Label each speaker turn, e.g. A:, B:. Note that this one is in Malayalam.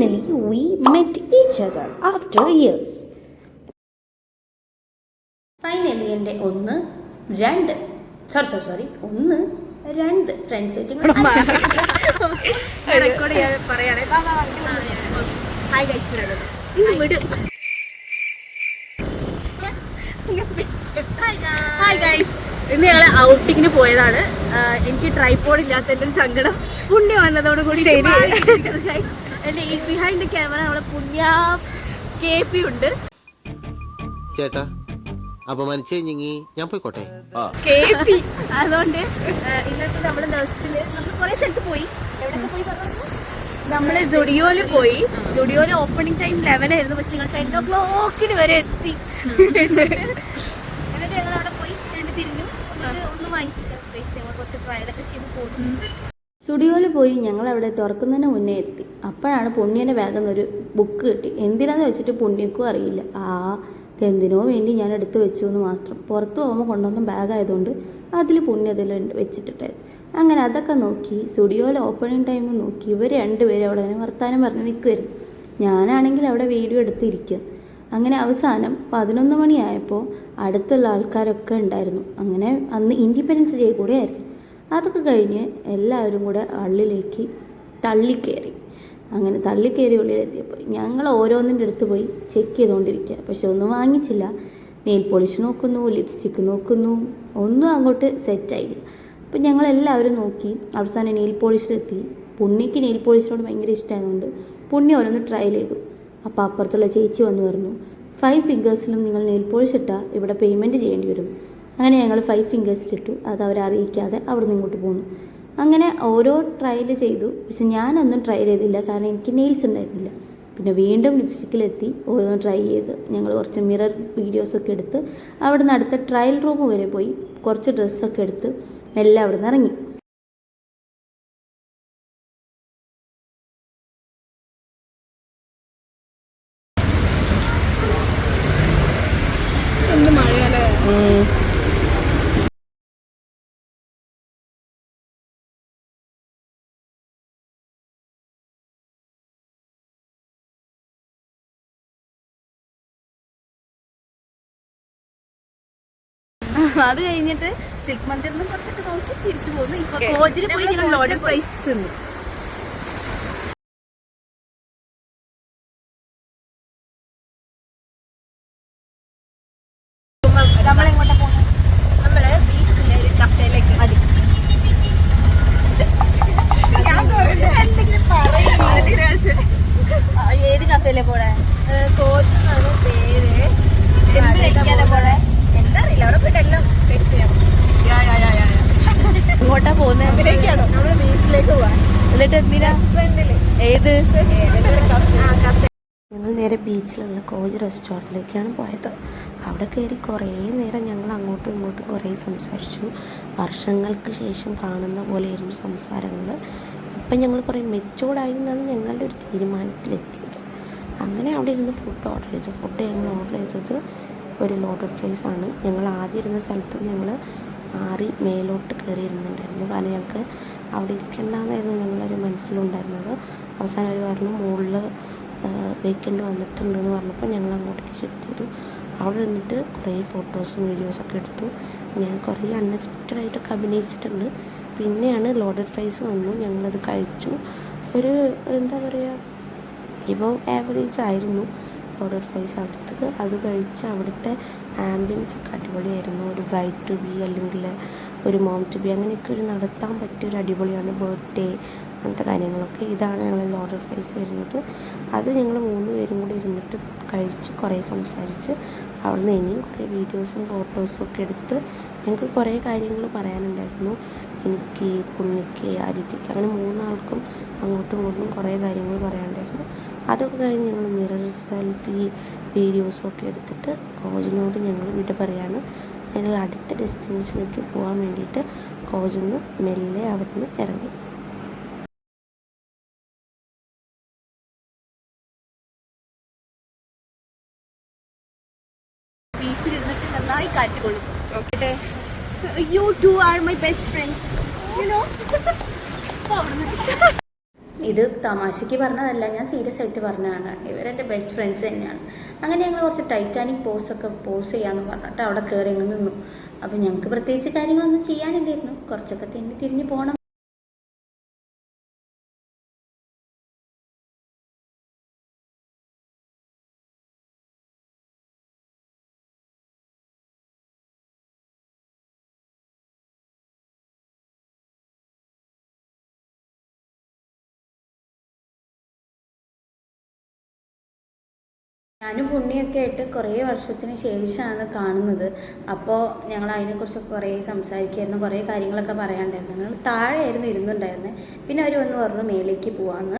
A: finally, we met each other after years. Finally എന്റെ ഒന്ന് രണ്ട്. സോറി സോറി സോറി ഒന്ന് രണ്ട് ഫ്രണ്ട്സ്
B: ഇന്ന് വിട് ഹായ് ഗൈസ് ഇന്ന് ഞങ്ങൾ ഔട്ടിങ്ങിന് പോയതാണ്. എനിക്ക് ട്രൈപോഡ് ഇല്ലാത്തതിന്റെ ഒരു സങ്കടം പുണ്യം വന്നതോട് കൂടി എന്റെ ഈ ബിഹൈൻഡ് ക്യാമറ നമ്മളെ പുണ്യ കെ പി ഉണ്ട്.
C: ചേട്ടാ അപമാനിച്ചു കഴിഞ്ഞെങ്കി ഞാൻ പോയിക്കോട്ടെ?
B: കെ പി അതുകൊണ്ട് ഇന്നത്തെ നമ്മുടെ ദിവസത്തിൽ നമ്മൾ കുറെ സ്ഥലത്ത് പോയി. എവിടെയൊക്കെ പോയി പറഞ്ഞു? നമ്മൾ സ്റ്റുഡിയോയിൽ പോയി. സ്റ്റുഡിയോയിൽ ഓപ്പണിംഗ് ടൈം ലെവൻ ആയിരുന്നു. പക്ഷെ ഞങ്ങൾ ടെൻ ഓ ക്ലോക്കിന് വരെ എത്തി. എന്നിട്ട് ഞങ്ങൾ അവിടെ പോയി. രണ്ട് തിരിഞ്ഞു. ഒന്ന് വാങ്ങിച്ചിട്ട്. കുറച്ച് ട്രയലൊക്കെ ചെയ്ത് പോകുന്നു
A: സ്റ്റുഡിയോയിൽ പോയി ഞങ്ങൾ അവിടെ തുറക്കുന്നതിന് മുന്നേ എത്തി. അപ്പോഴാണ് പുണ്യന്റെ ബാഗിൽ ഒരു ബുക്ക് കിട്ടി. എന്തിനാന്ന് വെച്ചിട്ട് പുണ്യക്കും അറിയില്ല. ആ എന്തിനോ വേണ്ടി ഞാൻ എടുത്ത് വെച്ചു എന്ന് മാത്രം. പുറത്ത് പോകുമ്പോൾ കൊണ്ടുവന്ന ബാഗായതുകൊണ്ട് അതിൽ പുണ്യ അതിൽ വെച്ചിട്ടുണ്ടായിരുന്നു. അങ്ങനെ അതൊക്കെ നോക്കി സ്റ്റുഡിയോയിലെ ഓപ്പണിംഗ് ടൈം നോക്കി. ഇവർ രണ്ടുപേരും അവിടെ അങ്ങനെ വർത്താനം പറഞ്ഞ് നിൽക്കുമായിരുന്നു ഞാനാണെങ്കിൽ അവിടെ വീഡിയോ എടുത്തിരിക്കുക അങ്ങനെ അവസാനം പതിനൊന്ന് മണിയായപ്പോൾ അടുത്തുള്ള ആൾക്കാരൊക്കെ ഉണ്ടായിരുന്നു. അങ്ങനെ അന്ന് ഇൻഡിപെൻഡൻസ് ഡേ കൂടെ ആയിരുന്നു. അതൊക്കെ കഴിഞ്ഞ് എല്ലാവരും കൂടെ ഉള്ളിലേക്ക് തള്ളിക്കയറി അങ്ങനെ തള്ളിക്കയറി ഉള്ളിലെത്തിയപ്പോൾ ഞങ്ങൾ ഓരോന്നിന്റെ അടുത്ത് പോയി ചെക്ക് ചെയ്തുകൊണ്ടിരിക്കുക പക്ഷെ ഒന്നും വാങ്ങിച്ചില്ല. നെയിൽ പോളിഷ് നോക്കുന്നു ലിപ്സ്റ്റിക്ക് നോക്കുന്നു ഒന്നും അങ്ങോട്ട് സെറ്റായില്ല അപ്പം ഞങ്ങൾ എല്ലാവരും നോക്കി. അവസാനം നെയിൽ പോളിഷിലെത്തി. പുണ്ണിക്ക് നെയിൽ പോളിഷിനോട് ഭയങ്കര ഇഷ്ടമായതുകൊണ്ട് പുണ്ണി ഓരോന്ന് ട്രൈ ചെയ്തു. അപ്പോൾ അപ്പുറത്തുള്ള ചേച്ചി വന്നു പറഞ്ഞു ഫൈവ് ഫിംഗേഴ്സിലും നിങ്ങൾ നെയിൽ പോളിഷ് ഇട്ടാൽ ഇവിടെ പേയ്മെന്റ് ചെയ്യേണ്ടി വരും. അങ്ങനെ ഞങ്ങൾ ഫൈവ് ഫിംഗേഴ്സിലിട്ടു അത് അവരെ അറിയിക്കാതെ നിന്ന് ഇങ്ങോട്ട് പോന്നു. അങ്ങനെ ഓരോ ട്രയൽ ചെയ്തു. പക്ഷെ ഞാനൊന്നും ട്രയൽ ചെയ്തില്ല. കാരണം എനിക്ക് നെയിൽസ് ഉണ്ടായിരുന്നില്ല. പിന്നെ വീണ്ടും ലിപ്സ്റ്റിക്കിലെത്തി ഓരോന്ന് ട്രൈ ചെയ്ത്. ഞങ്ങൾ കുറച്ച് മിറർ വീഡിയോസൊക്കെ എടുത്ത് അവിടുന്ന് അടുത്ത ട്രയൽ റൂം വരെ പോയി. കുറച്ച് ഡ്രസ്സൊക്കെ എടുത്ത് മെല്ലെ അവിടെ നിന്ന് ഇറങ്ങി.
B: അത് കഴിഞ്ഞിട്ട് സിൽക്ക് മന്ദിറിൽ നിന്ന് കുറച്ചൊക്കെ നോക്കി തിരിച്ചു പോകുന്നു. ഇപ്പൊ കോച്ചിന് പോയി ലോഡ് ലോഡഡ് പൈസ തിന്നു. എന്നിട്ട് എന്തിനാ? ഏത്?
A: ഞങ്ങൾ നേരെ ബീച്ചിലുള്ള കോജ് റെസ്റ്റോറന്റിലേക്കാണ് പോയത്. അവിടെ കയറി കുറേ നേരം ഞങ്ങൾ അങ്ങോട്ടും ഇങ്ങോട്ടും കുറേ സംസാരിച്ചു. വർഷങ്ങൾക്ക് ശേഷം കാണുന്ന പോലെയായിരുന്നു സംസാരങ്ങൾ. ഇപ്പം ഞങ്ങൾ കുറേ മെച്ചോർഡായി എന്നാണ് ഞങ്ങളുടെ ഒരു തീരുമാനത്തിലെത്തിയത്. അങ്ങനെ അവിടെ ഇരുന്ന് ഫുഡ് ഓർഡർ ചെയ്തു. ഫുഡ് ഞങ്ങൾ ഓർഡർ ചെയ്തത് ഒരു ലോട്ടർ ഫ്രൈസ് ആണ്. ഞങ്ങൾ ആദ്യം ഇരുന്ന സ്ഥലത്ത് നിന്ന് ഞങ്ങൾ മാറി മേലോട്ട് കയറി ഇരുന്നുണ്ടായിരുന്നു കാരണം ഞങ്ങൾക്ക് അവിടെ ഇരിക്കണ്ടെന്നായിരുന്നു ഞങ്ങളൊരു മനസ്സിലുണ്ടായിരുന്നത്. അവസാനം അവർ പറഞ്ഞു മുകളിൽ വെക്കേണ്ടി വന്നിട്ടുണ്ടെന്ന് പറഞ്ഞപ്പോൾ ഞങ്ങൾ അങ്ങോട്ടേക്ക് ഷിഫ്റ്റ് ചെയ്തു. അവിടെ നിന്നിട്ട് കുറേ ഫോട്ടോസും വീഡിയോസൊക്കെ എടുത്തു. ഞാൻ കുറേ അൺഎക്സ്പെക്റ്റഡ് ആയിട്ടൊക്കെ അഭിനയിച്ചിട്ടുണ്ട്. പിന്നെയാണ് ലോഡഡ് ഫ്രൈസ് വന്നു. ഞങ്ങളത് കഴിച്ചു. ഒരു എന്താ പറയുക ഇപ്പോൾ ആവറേജ് ആയിരുന്നു. ലോഡഡ് ഫ്രൈസ് അടുത്തത് അത് കഴിച്ച് അവിടുത്തെ ആംബിയൻസ് ഒക്കെ അടിപൊളിയായിരുന്നു. ഒരു ബ്രൈറ്റ് ടു ബി അല്ലെങ്കിൽ ഒരു മോം ടു ബി അങ്ങനെയൊക്കെ ഒരു നടത്താൻ പറ്റിയ ഒരു അടിപൊളിയാണ് ബർത്ത്ഡേ അങ്ങനത്തെ കാര്യങ്ങളൊക്കെ. ഇതാണ് ഞങ്ങളുടെ ഓർഡർ ഫ്രൈസ് വരുന്നത്. അത് ഞങ്ങൾ മൂന്ന് പേരും കൂടി ഇരുന്നിട്ട് കഴിച്ച് കുറേ സംസാരിച്ച് അവിടുന്ന് ഇനിയും കുറേ വീഡിയോസും ഫോട്ടോസും ഒക്കെ എടുത്ത് ഞങ്ങൾക്ക് കുറേ കാര്യങ്ങൾ പറയാനുണ്ടായിരുന്നു. എനിക്ക് പുണ്ണിക്ക് ആദിത്യക്ക് അങ്ങനെ മൂന്നാൾക്കും അങ്ങോട്ടും ഇങ്ങോട്ടും കുറേ കാര്യങ്ങൾ പറയാനുണ്ടായിരുന്നു. അതൊക്കെ കഴിഞ്ഞ് ഞങ്ങൾ മിറർ സെൽഫി വീഡിയോസും ഒക്കെ എടുത്തിട്ട് കോച്ചിനോട് ഞങ്ങൾ വിട പറയാണ്. ഞങ്ങൾ അടുത്ത ഡെസ്റ്റിനേഷനിലേക്ക് പോകാൻ വേണ്ടിയിട്ട് കോച്ചിൽ നിന്ന് മെല്ലെ അവിടുന്ന് ഇറങ്ങി.
B: ബീച്ചിൽ ഇരുന്നിട്ട് നന്നായി കാറ്റ് കൊള്ളും okay you two are my best friends you know
D: ഇത് തമാശയ്ക്ക് പറഞ്ഞതല്ല ഞാൻ സീരിയസ് ആയിട്ട് പറഞ്ഞതാണ്. ഇവരെന്റെ ബെസ്റ്റ് ഫ്രണ്ട്സ് തന്നെയാണ്. അങ്ങനെ ഞങ്ങൾ കുറച്ച് ടൈറ്റാനിക് പോസ് ഒക്കെ പോസ് ചെയ്യാമെന്ന് പറഞ്ഞിട്ട് അവിടെ കയറി അങ്ങ് നിന്നു. അപ്പോൾ ഞങ്ങൾക്ക് പ്രത്യേകിച്ച് കാര്യങ്ങളൊന്നും ചെയ്യാനില്ലായിരുന്നു. കുറച്ചൊക്കെ തെന്നി തിരിഞ്ഞ് പോകണം ഞാനും പുണ്യൊക്കെ ആയിട്ട് കുറേ വർഷത്തിന് ശേഷമാണ് കാണുന്നത്. അപ്പോൾ ഞങ്ങൾ അതിനെക്കുറിച്ച് കുറേ സംസാരിക്കുമായിരുന്നു കുറേ കാര്യങ്ങളൊക്കെ പറയാണ്ടായിരുന്നു ഞങ്ങൾ താഴെയായിരുന്നു ഇരുന്നുണ്ടായിരുന്നത് പിന്നെ അവർ വന്ന് പറഞ്ഞു മേലേക്ക് പോവാമെന്ന്